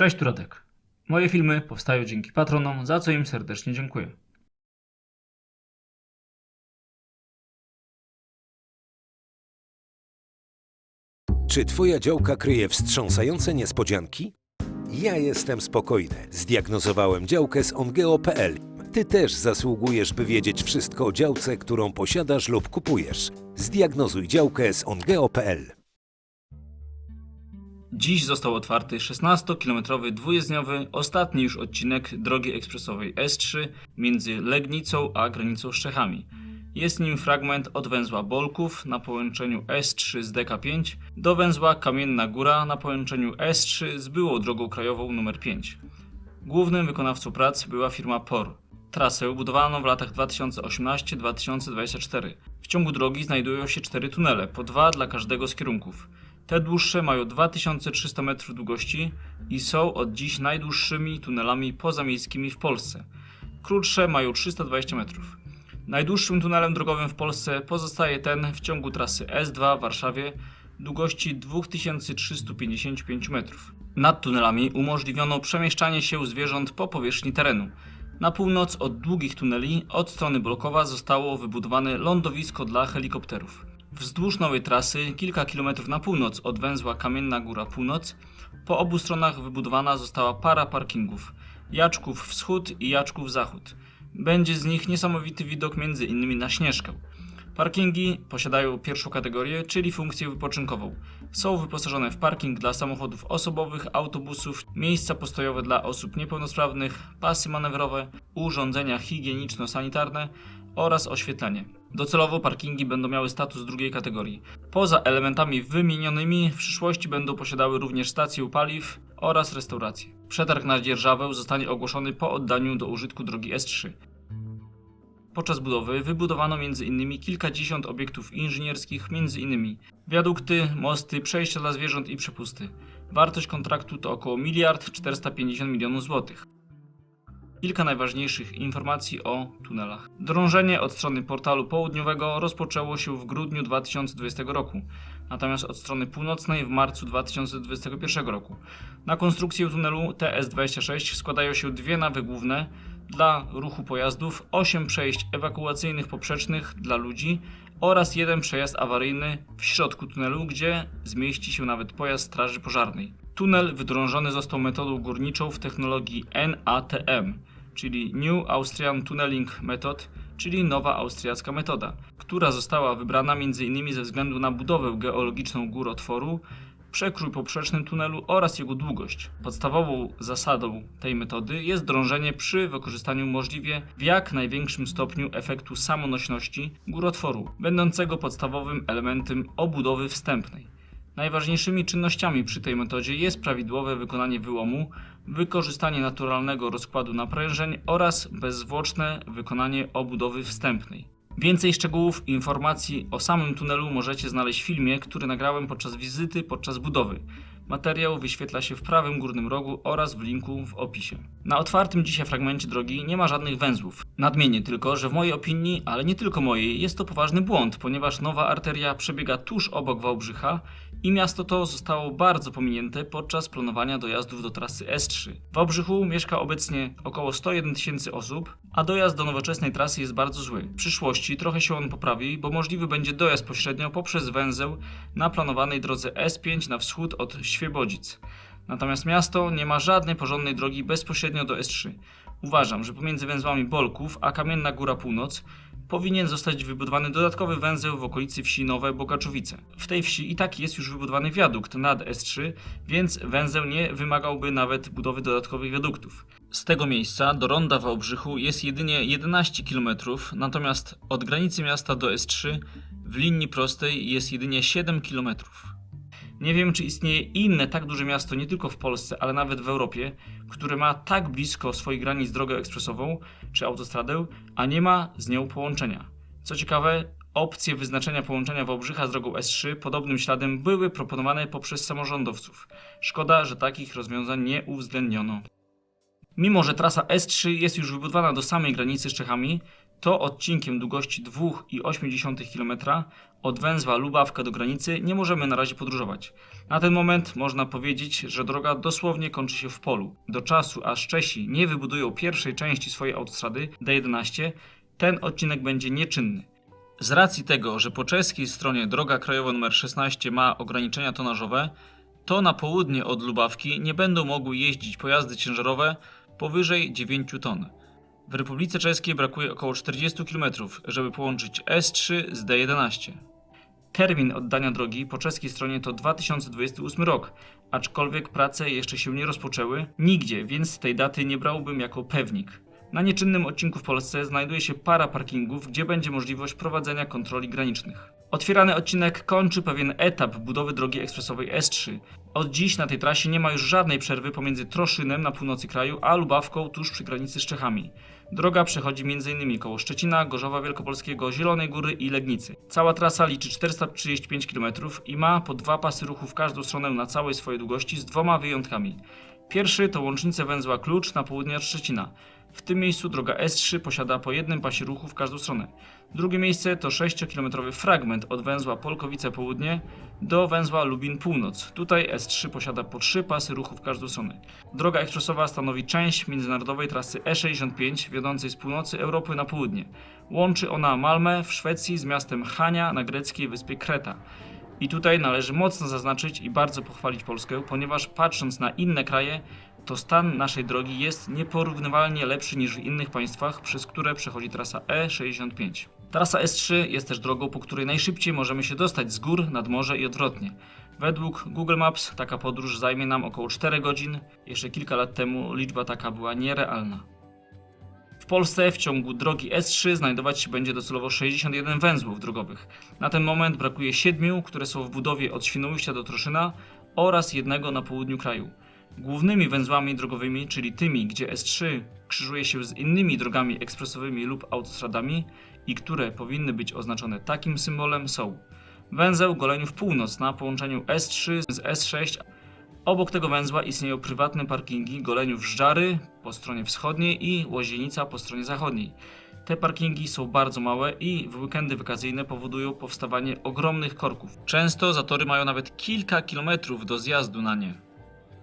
Cześć, tu Radek. Moje filmy powstają dzięki patronom, za co im serdecznie dziękuję. Czy Twoja działka kryje wstrząsające niespodzianki? Ja jestem spokojny. Zdiagnozowałem działkę z ongeo.pl. Ty też zasługujesz, by wiedzieć wszystko o działce, którą posiadasz lub kupujesz. Zdiagnozuj działkę z ongeo.pl. Dziś został otwarty 16-kilometrowy dwujezdniowy, ostatni już odcinek drogi ekspresowej S3 między Legnicą a granicą z Czechami. Jest nim fragment od węzła Bolków na połączeniu S3 z DK5 do węzła Kamienna Góra na połączeniu S3 z byłą drogą krajową nr 5. Głównym wykonawcą prac była firma POR. Trasę budowano w latach 2018-2024. W ciągu drogi znajdują się cztery tunele, po dwa dla każdego z kierunków. Te dłuższe mają 2300 metrów długości i są od dziś najdłuższymi tunelami pozamiejskimi w Polsce. Krótsze mają 320 metrów. Najdłuższym tunelem drogowym w Polsce pozostaje ten w ciągu trasy S2 w Warszawie długości 2355 metrów. Nad tunelami umożliwiono przemieszczanie się zwierząt po powierzchni terenu. Na północ od długich tuneli od strony Bolkowa zostało wybudowane lądowisko dla helikopterów. Wzdłuż nowej trasy, kilka kilometrów na północ od węzła Kamienna Góra Północ, po obu stronach wybudowana została para parkingów Jaczków Wschód i Jaczków Zachód. Będzie z nich niesamowity widok między innymi na Śnieżkę. Parkingi posiadają pierwszą kategorię, czyli funkcję wypoczynkową. Są wyposażone w parking dla samochodów osobowych, autobusów, miejsca postojowe dla osób niepełnosprawnych, pasy manewrowe, urządzenia higieniczno-sanitarne oraz oświetlenie. Docelowo parkingi będą miały status drugiej kategorii. Poza elementami wymienionymi w przyszłości będą posiadały również stację paliw oraz restauracje. Przetarg na dzierżawę zostanie ogłoszony po oddaniu do użytku drogi S3. Podczas budowy wybudowano m.in. kilkadziesiąt obiektów inżynierskich, m.in. wiadukty, mosty, przejścia dla zwierząt i przepusty. Wartość kontraktu to około 1 miliard 450 milionów złotych. Kilka najważniejszych informacji o tunelach. Drążenie od strony portalu południowego rozpoczęło się w grudniu 2020 roku, natomiast od strony północnej w marcu 2021 roku. Na konstrukcję tunelu TS26 składają się dwie nawy główne dla ruchu pojazdów, 8 przejść ewakuacyjnych poprzecznych dla ludzi oraz jeden przejazd awaryjny w środku tunelu, gdzie zmieści się nawet pojazd straży pożarnej. Tunel wydrążony został metodą górniczą w technologii NATM, czyli New Austrian Tunneling Method, czyli nowa austriacka metoda, która została wybrana m.in. ze względu na budowę geologiczną gór otworu, przekrój poprzeczny tunelu oraz jego długość. Podstawową zasadą tej metody jest drążenie przy wykorzystaniu możliwie w jak największym stopniu efektu samonośności górotworu, będącego podstawowym elementem obudowy wstępnej. Najważniejszymi czynnościami przy tej metodzie jest prawidłowe wykonanie wyłomu, wykorzystanie naturalnego rozkładu naprężeń oraz bezzwłoczne wykonanie obudowy wstępnej. Więcej szczegółów i informacji o samym tunelu możecie znaleźć w filmie, który nagrałem podczas wizyty podczas budowy. Materiał wyświetla się w prawym górnym rogu oraz w linku w opisie. Na otwartym dzisiaj fragmencie drogi nie ma żadnych węzłów. Nadmienię tylko, że w mojej opinii, ale nie tylko mojej, jest to poważny błąd, ponieważ nowa arteria przebiega tuż obok Wałbrzycha i miasto to zostało bardzo pominięte podczas planowania dojazdów do trasy S3. W Wałbrzychu mieszka obecnie około 101 tysięcy osób, a dojazd do nowoczesnej trasy jest bardzo zły. W przyszłości trochę się on poprawi, bo możliwy będzie dojazd pośrednio poprzez węzeł na planowanej drodze S5 na wschód od Świebodzic. Natomiast miasto nie ma żadnej porządnej drogi bezpośrednio do S3. Uważam, że pomiędzy węzłami Bolków a Kamienna Góra Północ powinien zostać wybudowany dodatkowy węzeł w okolicy wsi Nowe Bogaczowice. W tej wsi i tak jest już wybudowany wiadukt nad S3, więc węzeł nie wymagałby nawet budowy dodatkowych wiaduktów. Z tego miejsca do ronda Wałbrzychu jest jedynie 11 km, natomiast od granicy miasta do S3 w linii prostej jest jedynie 7 km. Nie wiem, czy istnieje inne tak duże miasto, nie tylko w Polsce, ale nawet w Europie, które ma tak blisko swoich granic drogę ekspresową czy autostradę, a nie ma z nią połączenia. Co ciekawe, opcje wyznaczenia połączenia Wałbrzycha z drogą S3 podobnym śladem były proponowane poprzez samorządowców. Szkoda, że takich rozwiązań nie uwzględniono. Mimo, że trasa S3 jest już wybudowana do samej granicy z Czechami, to odcinkiem długości 2,8 km od węzła Lubawka do granicy nie możemy na razie podróżować. Na ten moment można powiedzieć, że droga dosłownie kończy się w polu. Do czasu, aż Czesi nie wybudują pierwszej części swojej autostrady D11, ten odcinek będzie nieczynny. Z racji tego, że po czeskiej stronie droga krajowa nr 16 ma ograniczenia tonażowe, to na południe od Lubawki nie będą mogły jeździć pojazdy ciężarowe powyżej 9 ton. W Republice Czeskiej brakuje około 40 km, żeby połączyć S3 z D11. Termin oddania drogi po czeskiej stronie to 2028 rok, aczkolwiek prace jeszcze się nie rozpoczęły nigdzie, więc tej daty nie brałbym jako pewnik. Na nieczynnym odcinku w Polsce znajduje się para parkingów, gdzie będzie możliwość prowadzenia kontroli granicznych. Otwierany odcinek kończy pewien etap budowy drogi ekspresowej S3. Od dziś na tej trasie nie ma już żadnej przerwy pomiędzy Troszynem na północy kraju, a Lubawką tuż przy granicy z Czechami. Droga przechodzi m.in. koło Szczecina, Gorzowa Wielkopolskiego, Zielonej Góry i Legnicy. Cała trasa liczy 435 km i ma po dwa pasy ruchu w każdą stronę na całej swojej długości z dwoma wyjątkami. Pierwszy to łącznicę węzła Klucz na południe od Szczecina. W tym miejscu droga S3 posiada po jednym pasie ruchu w każdą stronę. Drugie miejsce to 6-kilometrowy fragment od węzła Polkowice Południe do węzła Lubin Północ. Tutaj S3 posiada po trzy pasy ruchu w każdą stronę. Droga ekspresowa stanowi część międzynarodowej trasy E65 wiodącej z północy Europy na południe. Łączy ona Malmę w Szwecji z miastem Hania na greckiej wyspie Kreta. I tutaj należy mocno zaznaczyć i bardzo pochwalić Polskę, ponieważ patrząc na inne kraje, to stan naszej drogi jest nieporównywalnie lepszy niż w innych państwach, przez które przechodzi trasa E65. Trasa S3 jest też drogą, po której najszybciej możemy się dostać z gór nad morze i odwrotnie. Według Google Maps taka podróż zajmie nam około 4 godzin. Jeszcze kilka lat temu liczba taka była nierealna. Polsce w ciągu drogi S3 znajdować się będzie docelowo 61 węzłów drogowych. Na ten moment brakuje 7, które są w budowie od Świnoujścia do Troszyna oraz jednego na południu kraju. Głównymi węzłami drogowymi, czyli tymi, gdzie S3 krzyżuje się z innymi drogami ekspresowymi lub autostradami i które powinny być oznaczone takim symbolem są węzeł Goleniów Północ na połączeniu S3 z S6. Obok tego węzła istnieją prywatne parkingi Goleniów Żdżary po stronie wschodniej i Łozienica po stronie zachodniej. Te parkingi są bardzo małe i w weekendy wakacyjne powodują powstawanie ogromnych korków. Często zatory mają nawet kilka kilometrów do zjazdu na nie.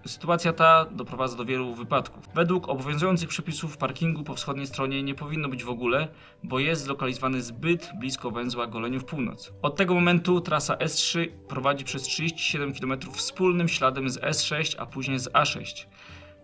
Sytuacja ta doprowadza do wielu wypadków. Według obowiązujących przepisów parkingu po wschodniej stronie nie powinno być w ogóle, bo jest zlokalizowany zbyt blisko węzła Goleniów Północ. Od tego momentu trasa S3 prowadzi przez 37 km wspólnym śladem z S6, a później z A6.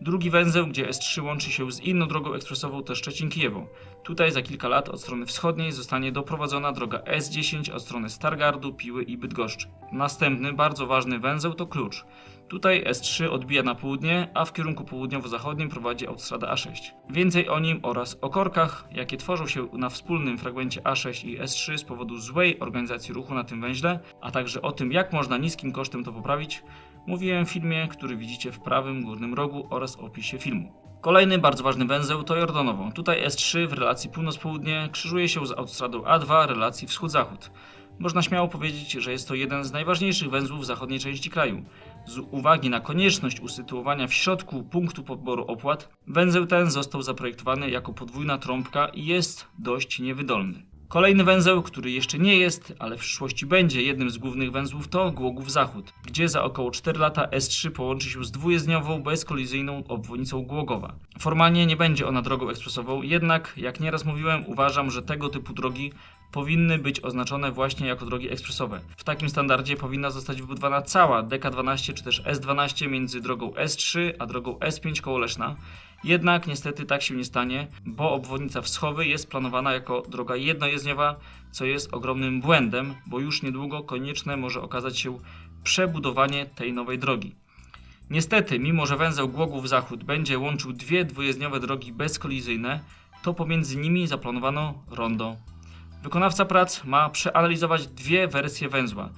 Drugi węzeł, gdzie S3 łączy się z inną drogą ekspresową, to Szczecin-Kijewo. Tutaj za kilka lat od strony wschodniej zostanie doprowadzona droga S10 od strony Stargardu, Piły i Bydgoszczy. Następny, bardzo ważny węzeł to Klucz. Tutaj S3 odbija na południe, a w kierunku południowo-zachodnim prowadzi autostrada A6. Więcej o nim oraz o korkach, jakie tworzą się na wspólnym fragmencie A6 i S3 z powodu złej organizacji ruchu na tym węźle, a także o tym, jak można niskim kosztem to poprawić, mówiłem w filmie, który widzicie w prawym górnym rogu oraz opisie filmu. Kolejny bardzo ważny węzeł to Jordanowo. Tutaj S3 w relacji północ-południe krzyżuje się z autostradą A2 relacji wschód-zachód. Można śmiało powiedzieć, że jest to jeden z najważniejszych węzłów zachodniej części kraju. Z uwagi na konieczność usytuowania w środku punktu poboru opłat, węzeł ten został zaprojektowany jako podwójna trąbka i jest dość niewydolny. Kolejny węzeł, który jeszcze nie jest, ale w przyszłości będzie jednym z głównych węzłów, to Głogów Zachód, gdzie za około 4 lata S3 połączy się z dwujezdniową, bezkolizyjną obwodnicą Głogowa. Formalnie nie będzie ona drogą ekspresową, jednak, jak nieraz mówiłem, uważam, że tego typu drogi powinny być oznaczone właśnie jako drogi ekspresowe. W takim standardzie powinna zostać wybudowana cała DK12 czy też S12 między drogą S3 a drogą S5 koło Leszna. Jednak niestety tak się nie stanie, bo obwodnica Wschowy jest planowana jako droga jednojezdniowa, co jest ogromnym błędem, bo już niedługo konieczne może okazać się przebudowanie tej nowej drogi. Niestety, mimo że węzeł Głogów Zachód będzie łączył dwie dwujezdniowe drogi bezkolizyjne, to pomiędzy nimi zaplanowano rondo. Wykonawca prac ma przeanalizować dwie wersje węzła.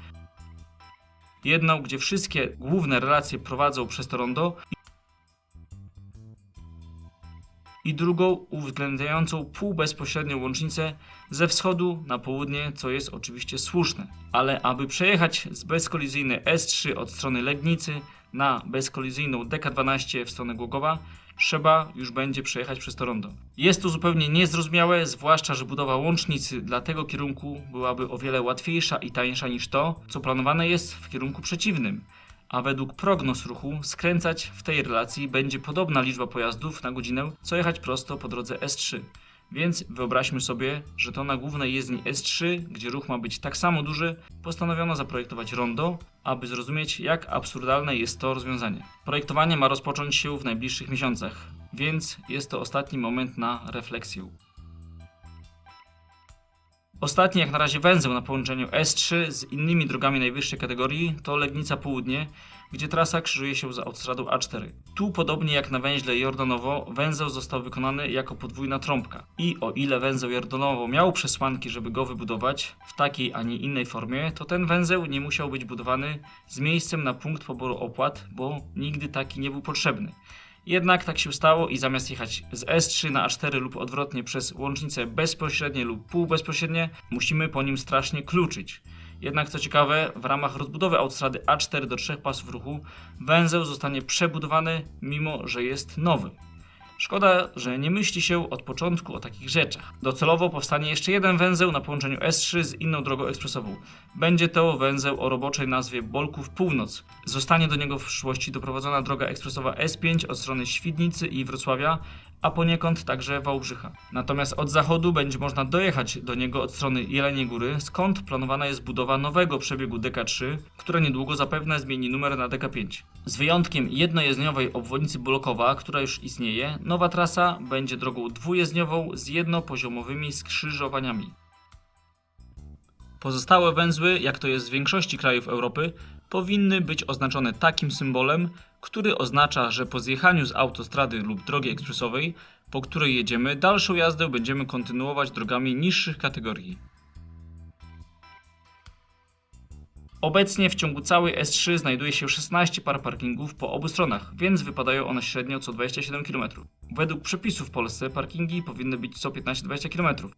Jedną, gdzie wszystkie główne relacje prowadzą przez to rondo i drugą uwzględniającą półbezpośrednią łącznicę ze wschodu na południe, co jest oczywiście słuszne. Ale aby przejechać z bezkolizyjnej S3 od strony Legnicy na bezkolizyjną DK12 w stronę Głogowa, trzeba już będzie przejechać przez to rondo. Jest to zupełnie niezrozumiałe, zwłaszcza, że budowa łącznicy dla tego kierunku byłaby o wiele łatwiejsza i tańsza niż to, co planowane jest w kierunku przeciwnym. A według prognoz ruchu skręcać w tej relacji będzie podobna liczba pojazdów na godzinę, co jechać prosto po drodze S3. Więc wyobraźmy sobie, że to na głównej jezdni S3, gdzie ruch ma być tak samo duży, postanowiono zaprojektować rondo, aby zrozumieć, jak absurdalne jest to rozwiązanie. Projektowanie ma rozpocząć się w najbliższych miesiącach, więc jest to ostatni moment na refleksję. Ostatni jak na razie węzeł na połączeniu S3 z innymi drogami najwyższej kategorii to Legnica Południe, gdzie trasa krzyżuje się z autostradą A4. Tu, podobnie jak na węźle Jordanowo, węzeł został wykonany jako podwójna trąbka. I o ile węzeł Jordanowo miał przesłanki, żeby go wybudować w takiej, a nie innej formie, to ten węzeł nie musiał być budowany z miejscem na punkt poboru opłat, bo nigdy taki nie był potrzebny. Jednak tak się stało i zamiast jechać z S3 na A4 lub odwrotnie przez łącznice bezpośrednie lub półbezpośrednie, musimy po nim strasznie kluczyć. Jednak co ciekawe, w ramach rozbudowy autostrady A4 do trzech pasów ruchu węzeł zostanie przebudowany, mimo że jest nowy. Szkoda, że nie myśli się od początku o takich rzeczach. Docelowo powstanie jeszcze jeden węzeł na połączeniu S3 z inną drogą ekspresową. Będzie to węzeł o roboczej nazwie Bolków Północ. Zostanie do niego w przyszłości doprowadzona droga ekspresowa S5 od strony Świdnicy i Wrocławia, a poniekąd także Wałbrzycha. Natomiast od zachodu będzie można dojechać do niego od strony Jeleniej Góry, skąd planowana jest budowa nowego przebiegu DK3, które niedługo zapewne zmieni numer na DK5. Z wyjątkiem jednojezdniowej obwodnicy Bolokowa, która już istnieje, nowa trasa będzie drogą dwujezdniową z jednopoziomowymi skrzyżowaniami. Pozostałe węzły, jak to jest w większości krajów Europy, powinny być oznaczone takim symbolem, który oznacza, że po zjechaniu z autostrady lub drogi ekspresowej, po której jedziemy, dalszą jazdę będziemy kontynuować drogami niższych kategorii. Obecnie w ciągu całej S3 znajduje się 16 par parkingów po obu stronach, więc wypadają one średnio co 27 km. Według przepisów w Polsce parkingi powinny być co 15-20 km.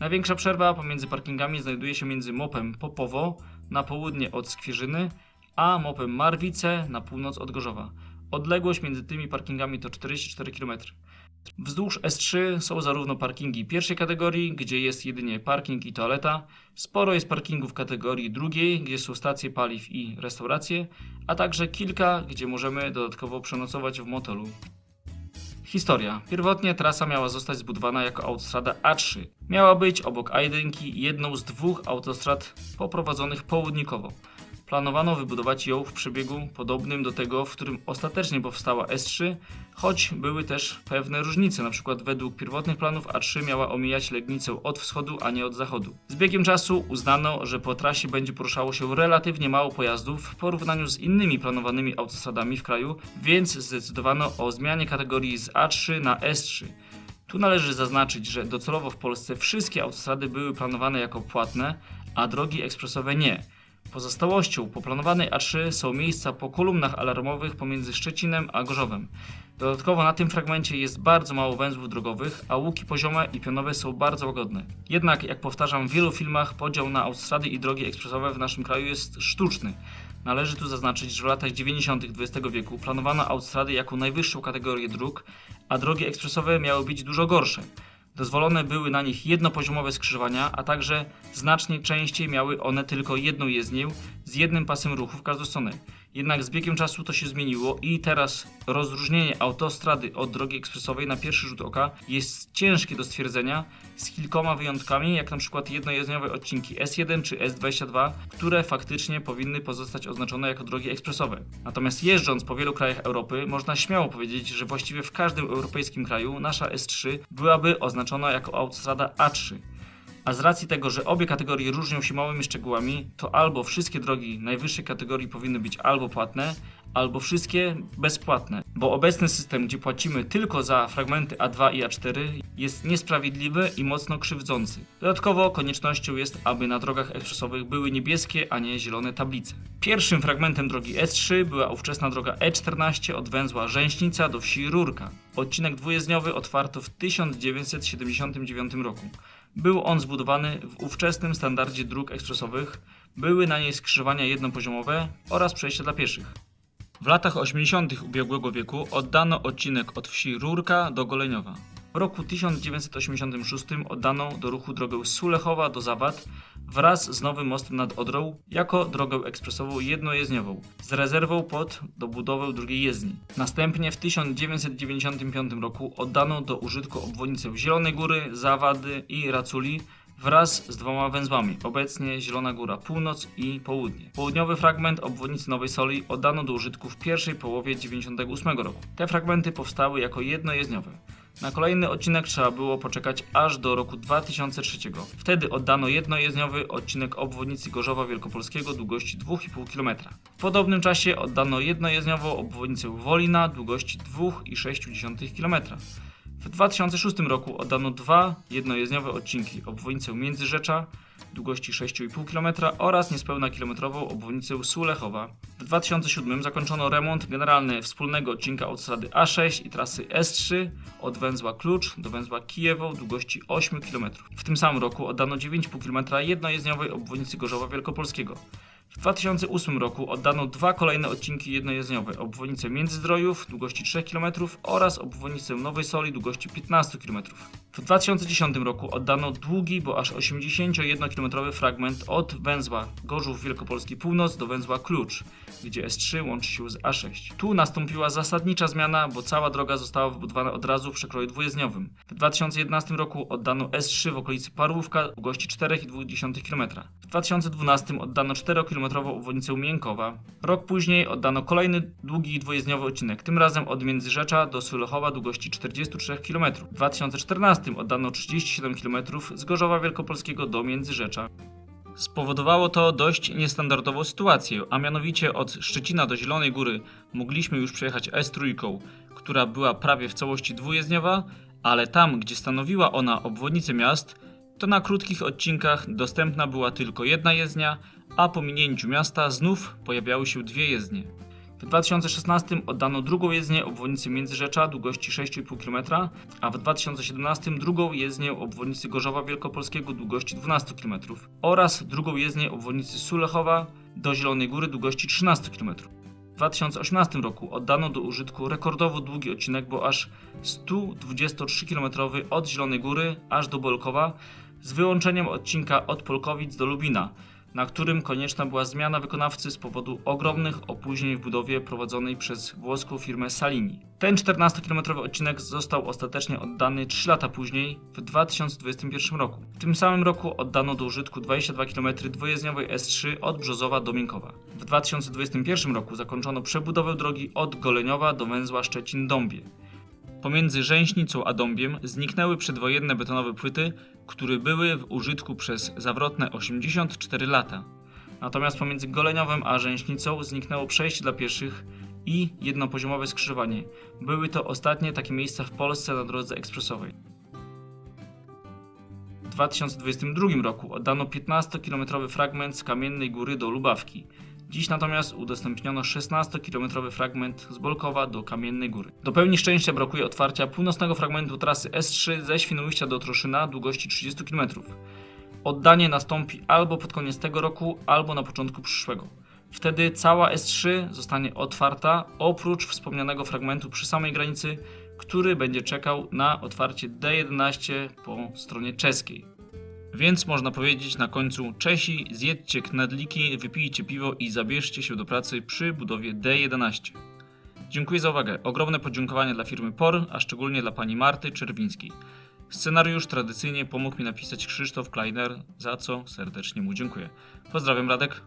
Największa przerwa pomiędzy parkingami znajduje się między mopem Popowo na południe od Skwierzyny, a mopem Marwice na północ od Gorzowa. Odległość między tymi parkingami to 44 km. Wzdłuż S3 są zarówno parkingi pierwszej kategorii, gdzie jest jedynie parking i toaleta, sporo jest parkingów kategorii drugiej, gdzie są stacje paliw i restauracje, a także kilka, gdzie możemy dodatkowo przenocować w motelu. Historia. Pierwotnie trasa miała zostać zbudowana jako autostrada A3. Miała być obok A1 jedną z dwóch autostrad poprowadzonych południkowo. Planowano wybudować ją w przebiegu podobnym do tego, w którym ostatecznie powstała S3, choć były też pewne różnice, przykład według pierwotnych planów A3 miała omijać Legnicę od wschodu, a nie od zachodu. Z biegiem czasu uznano, że po trasie będzie poruszało się relatywnie mało pojazdów w porównaniu z innymi planowanymi autostradami w kraju, więc zdecydowano o zmianie kategorii z A3 na S3. Tu należy zaznaczyć, że docelowo w Polsce wszystkie autostrady były planowane jako płatne, a drogi ekspresowe nie. Pozostałością po planowanej A3 są miejsca po kolumnach alarmowych pomiędzy Szczecinem a Gorzowem. Dodatkowo na tym fragmencie jest bardzo mało węzłów drogowych, a łuki poziome i pionowe są bardzo łagodne. Jednak, jak powtarzam w wielu filmach, podział na autostrady i drogi ekspresowe w naszym kraju jest sztuczny. Należy tu zaznaczyć, że w latach 90. XX wieku planowano autostrady jako najwyższą kategorię dróg, a drogi ekspresowe miały być dużo gorsze. Dozwolone były na nich jednopoziomowe skrzyżowania, a także znacznie częściej miały one tylko jedną jezdnię z jednym pasem ruchu w każdą stronę. Jednak z biegiem czasu to się zmieniło i teraz rozróżnienie autostrady od drogi ekspresowej na pierwszy rzut oka jest ciężkie do stwierdzenia z kilkoma wyjątkami, jak na przykład jednojezdniowe odcinki S1 czy S22, które faktycznie powinny pozostać oznaczone jako drogi ekspresowe. Natomiast jeżdżąc po wielu krajach Europy, można śmiało powiedzieć, że właściwie w każdym europejskim kraju nasza S3 byłaby oznaczona jako autostrada A3. A z racji tego, że obie kategorie różnią się małymi szczegółami, to albo wszystkie drogi najwyższej kategorii powinny być albo płatne, albo wszystkie bezpłatne, bo obecny system, gdzie płacimy tylko za fragmenty A2 i A4 jest niesprawiedliwy i mocno krzywdzący. Dodatkowo koniecznością jest, aby na drogach ekspresowych były niebieskie, a nie zielone tablice. Pierwszym fragmentem drogi S3 była ówczesna droga E14 od węzła Rzęśnica do wsi Rurka. Odcinek dwujezdniowy otwarto w 1979 roku. Był on zbudowany w ówczesnym standardzie dróg ekspresowych, były na niej skrzyżowania jednopoziomowe oraz przejścia dla pieszych. W latach 80. ubiegłego wieku oddano odcinek od wsi Rurka do Goleniowa. W roku 1986 oddano do ruchu drogę Sulechowa do Zawad wraz z nowym mostem nad Odrą jako drogę ekspresową jednojezdniową z rezerwą pod dobudowę drugiej jezdni. Następnie w 1995 roku oddano do użytku obwodnicę Zielonej Góry, Zawady i Raculi wraz z dwoma węzłami, obecnie Zielona Góra Północ i Południe. Południowy fragment obwodnicy Nowej Soli oddano do użytku w pierwszej połowie 1998 roku. Te fragmenty powstały jako jednojezdniowe. Na kolejny odcinek trzeba było poczekać aż do roku 2003. Wtedy oddano jednojezdniowy odcinek obwodnicy Gorzowa Wielkopolskiego długości 2,5 km. W podobnym czasie oddano jednojezdniową obwodnicę Wolina długości 2,6 km. W 2006 roku oddano dwa jednojezdniowe odcinki obwodnicę Międzyrzecza długości 6,5 km oraz niespełna kilometrową obwodnicę Sulechowa. W 2007 zakończono remont generalny wspólnego odcinka autostrady A6 i trasy S3 od węzła Klucz do węzła Kijewo długości 8 km. W tym samym roku oddano 9,5 km jednojezdniowej obwodnicy Gorzowa Wielkopolskiego. W 2008 roku oddano dwa kolejne odcinki jednojezdniowe, obwodnicę Międzyzdrojów długości 3 km oraz obwodnicę Nowej Soli długości 15 km. W 2010 roku oddano długi, bo aż 81-kilometrowy fragment od węzła Gorzów Wielkopolski Północ do węzła Klucz, gdzie S3 łączy się z A6. Tu nastąpiła zasadnicza zmiana, bo cała droga została wybudowana od razu w przekroju dwujezdniowym. W 2011 roku oddano S3 w okolicy Parłówka długości 4,2 km. W 2012 oddano 4-kilometrową obwodnicę Miękowa. Rok później oddano kolejny długi dwujezdniowy odcinek, tym razem od Międzyrzecza do Sulechowa długości 43 km. W 2014 oddano 37 km z Gorzowa Wielkopolskiego do Międzyrzecza. Spowodowało to dość niestandardową sytuację, a mianowicie od Szczecina do Zielonej Góry mogliśmy już przejechać S3, która była prawie w całości dwujezdniowa, ale tam, gdzie stanowiła ona obwodnicę miast, to na krótkich odcinkach dostępna była tylko jedna jezdnia, a po minięciu miasta znów pojawiały się dwie jezdnie. W 2016 oddano drugą jezdnię obwodnicy Międzyrzecza długości 6,5 km, a w 2017 drugą jezdnię obwodnicy Gorzowa Wielkopolskiego długości 12 km oraz drugą jezdnię obwodnicy Sulechowa do Zielonej Góry długości 13 km. W 2018 roku oddano do użytku rekordowo długi odcinek, bo aż 123 km od Zielonej Góry aż do Bolkowa z wyłączeniem odcinka od Polkowic do Lubina, na którym konieczna była zmiana wykonawcy z powodu ogromnych opóźnień w budowie prowadzonej przez włoską firmę Salini. Ten 14-kilometrowy odcinek został ostatecznie oddany 3 lata później, w 2021 roku. W tym samym roku oddano do użytku 22 km dwujezdniowej S3 od Brzozowa do. W 2021 roku zakończono przebudowę drogi od Goleniowa do węzła Szczecin-Dąbie. Pomiędzy Rzęśnicą a Dąbiem zniknęły przedwojenne betonowe płyty, które były w użytku przez zawrotne 84 lata. Natomiast pomiędzy Goleniowem a Rzęśnicą zniknęło przejście dla pieszych i jednopoziomowe skrzyżowanie. Były to ostatnie takie miejsca w Polsce na drodze ekspresowej. W 2022 roku oddano 15-kilometrowy fragment z Kamiennej Góry do Lubawki. Dziś natomiast udostępniono 16-kilometrowy fragment z Bolkowa do Kamiennej Góry. Do pełni szczęścia brakuje otwarcia północnego fragmentu trasy S3 ze Świnoujścia do Troszyna długości 30 km. Oddanie nastąpi albo pod koniec tego roku, albo na początku przyszłego. Wtedy cała S3 zostanie otwarta, oprócz wspomnianego fragmentu przy samej granicy, który będzie czekał na otwarcie D11 po stronie czeskiej. Więc można powiedzieć na końcu Czesi, zjedźcie knedliki, wypijcie piwo i zabierzcie się do pracy przy budowie D11. Dziękuję za uwagę. Ogromne podziękowanie dla firmy POR, a szczególnie dla pani Marty Czerwińskiej. Scenariusz tradycyjnie pomógł mi napisać Krzysztof Kleiner, za co serdecznie mu dziękuję. Pozdrawiam Radek.